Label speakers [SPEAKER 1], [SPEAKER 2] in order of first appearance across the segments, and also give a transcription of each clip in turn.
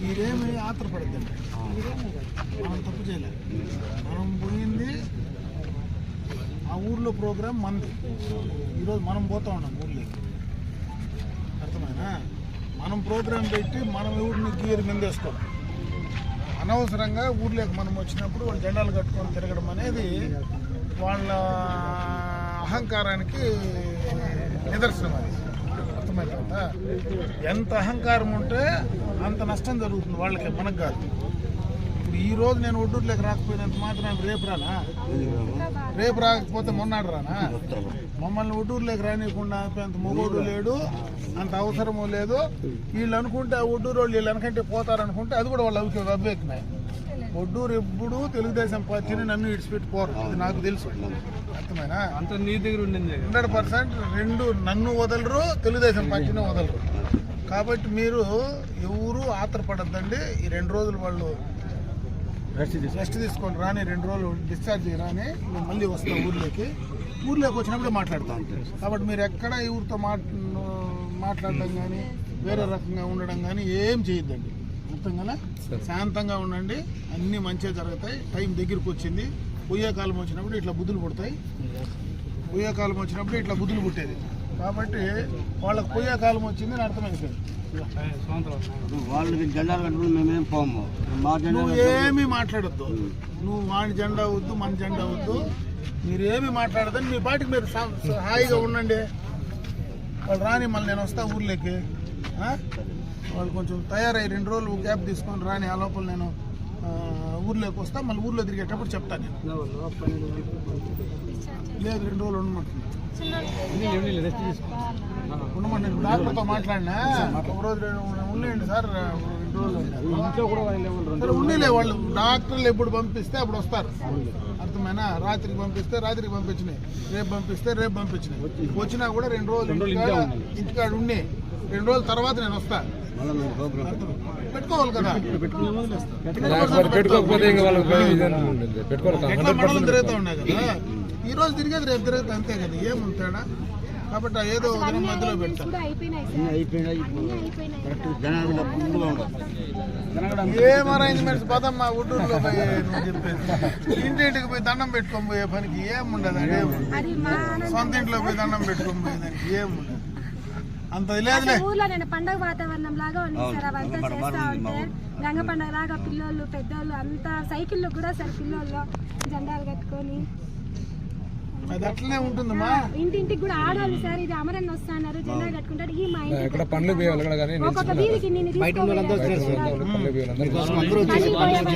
[SPEAKER 1] మీరేమి ఆత్రపడద్దండి. మనం తప్పు చేయలేదు మనం పోయింది ఆ ఊర్లో ప్రోగ్రాం మంది ఈరోజు మనం పోతా ఉన్నాం ఊర్లోకి. అర్థమైనా మనం ప్రోగ్రాం పెట్టి మనం ఊరిని గీరు మిందేసుకోవడం అనవసరంగా ఊర్లోకి మనం వచ్చినప్పుడు వాళ్ళు జెండాలు కట్టుకొని తిరగడం అనేది వాళ్ళ అహంకారానికి నిదర్శనం అది. అర్థమైంది కదా ఎంత అహంకారం ఉంటే అంత నష్టం జరుగుతుంది వాళ్ళకి మనకు కాదు. ఇప్పుడు ఈ రోజు నేను ఒడ్డూరులోకి రాకపోయినంత మాత్రం రేపు రానా? రేపు రాకపోతే మొన్నాడు రానా? మమ్మల్ని ఒడ్డూరులోకి రానియకుండా అంత మొగోడు లేడు అంత అవసరము లేదు. వీళ్ళు అనుకుంటే ఆ ఒడ్డూరు వాళ్ళు వీళ్ళు వెనకంటే పోతారనుకుంటే అది కూడా వాళ్ళు అవి అవ్వేకున్నాయి ఒడ్డూరు ఎప్పుడు తెలుగుదేశం పార్టీని నన్ను ఇడిచిపెట్టి పోరు అది నాకు తెలుసు. అర్థమైనా?
[SPEAKER 2] అంత నీ దగ్గర ఉండింది
[SPEAKER 1] హండ్రెడ్ పర్సెంట్ రెండు నన్ను వదలరు తెలుగుదేశం పార్టీని వదలరు. కాబట్టి మీరు ఎవరు ఆత్రపడద్దండి. ఈ రెండు రోజులు వాళ్ళు రెస్ట్ తీసుకొని రాని రెండు రోజులు డిశ్చార్జ్ రాని నేను మళ్ళీ వస్తాను ఊర్లోకి. ఊర్లోకి వచ్చినప్పుడే మాట్లాడతాను కాబట్టి మీరు ఎక్కడ ఎవరితో మాట్ మాట్లాడడం కానీ వేరే రకంగా ఉండడం కానీ ఏం చేయొద్దండి. కదా శాంతంగా ఉండండి. అన్నీ మంచిగా జరుగుతాయి. టైం దగ్గరికి వచ్చింది. పొయ్యే కాలం వచ్చినప్పుడు ఇట్లా బుద్ధులు పుడతాయి. పొయ్యే కాలం వచ్చినప్పుడు ఇట్లా బుద్ధులు పుట్టేది. కాబట్టి వాళ్ళకి పొయ్యే కాలం వచ్చింది అని అర్థమైపోయింది
[SPEAKER 3] వాళ్ళు జెండాలు కట్టుకుని మేమేం పోము? జెండా
[SPEAKER 1] నువ్వు ఏమీ మాట్లాడొద్దు. నువ్వు వాడి జెండా వద్దు మన జెండా వద్దు. మీరు ఏమి మాట్లాడదని మీ పాటికి మీరు హాయిగా ఉండండి. వాళ్ళు రాని మళ్ళీ నేను వస్తా ఊర్లోకి? వాళ్ళు కొంచెం తయారై రెండు రోజులు గ్యాప్ తీసుకొని రాని ఆ లోపల నేను ఊర్లోకి వస్తా మళ్ళీ ఊర్లో తిరిగేటప్పుడు చెప్తాను నేను. లేదు రెండు రోజులు ఉండమంటున్నాను ఉండమంటే డాక్టర్తో మాట్లాడినా ఒక రోజు ఉండేయండి సార్ రెండు రోజులు
[SPEAKER 2] వాళ్ళు
[SPEAKER 1] ఉండేలే డాక్టర్లు ఎప్పుడు పంపిస్తే అప్పుడు వస్తారు. అర్థమైనా రాత్రికి పంపిస్తే రాత్రికి పంపించినాయి. రేపు పంపిస్తే రేపు పంపించినాయి. వచ్చినా కూడా రెండు రోజులు ఇంటికాడ ఉండి. రెండు రోజుల తర్వాత నేను వస్తా. పెట్టుకోవాలి కదా.
[SPEAKER 2] పెట్టుకోకపోతే ఇంకా వాళ్ళకి పెట్టుకోవాలి.
[SPEAKER 1] తిరుగుతూ ఉన్నాయి కదా. ఈ రోజు తిరిగేది రేపు తిరుగుతా అంతే కదా. ఏముంది తేడా కాబట్టి ఏదో ఒక మధ్యలో
[SPEAKER 3] ఉండదు.
[SPEAKER 1] ఏం అరేంజ్మెంట్స్ పదమ్మా ఉడ్డూరులో పోయి ఇంటింటికి పోయి దండం పెట్టుకొని పోయే పనికి ఏముండదు
[SPEAKER 4] మా ఆనందం
[SPEAKER 1] సొంత ఇంట్లో పోయి దండం పెట్టుకొని పోయేదానికి ఏముండదు అంత
[SPEAKER 4] ఊర్లో నేను పండగ వాతావరణం లాగా ఉంది సార్ అవంతా చేస్తా ఉంటే. రంగ పండగ లాగా పిల్లోళ్ళు పెద్దోళ్ళు అంతా సైకిళ్ళు కూడా సార్ పిల్లోళ్ళు జెండాలు కట్టుకొని.
[SPEAKER 1] అది అట్లనే ఉంటుందమ్మా.
[SPEAKER 4] ఇంటింటికి కూడా ఆడవాళ్ళు సార్. ఇది అమరన్ వస్తున్నారు జెండా కట్టుకుంటారు ఈ మా
[SPEAKER 2] కానీ
[SPEAKER 4] ఒక్కొక్క వీధికి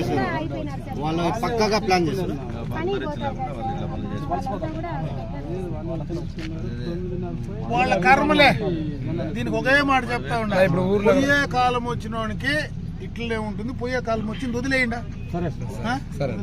[SPEAKER 4] కూడా అయిపోయినారు సార్.
[SPEAKER 3] పక్కాగా ప్లాన్ చేశారు
[SPEAKER 1] వాళ్ళ కర్మలే. దీనికి ఒకే మాట చెప్తా ఉన్నా.
[SPEAKER 2] ఇప్పుడు
[SPEAKER 1] పోయే కాలం వచ్చినోనికి ఇట్లనే ఉంటుంది పోయే కాలం వచ్చింది వదిలేయండి.
[SPEAKER 2] సరే? సరే.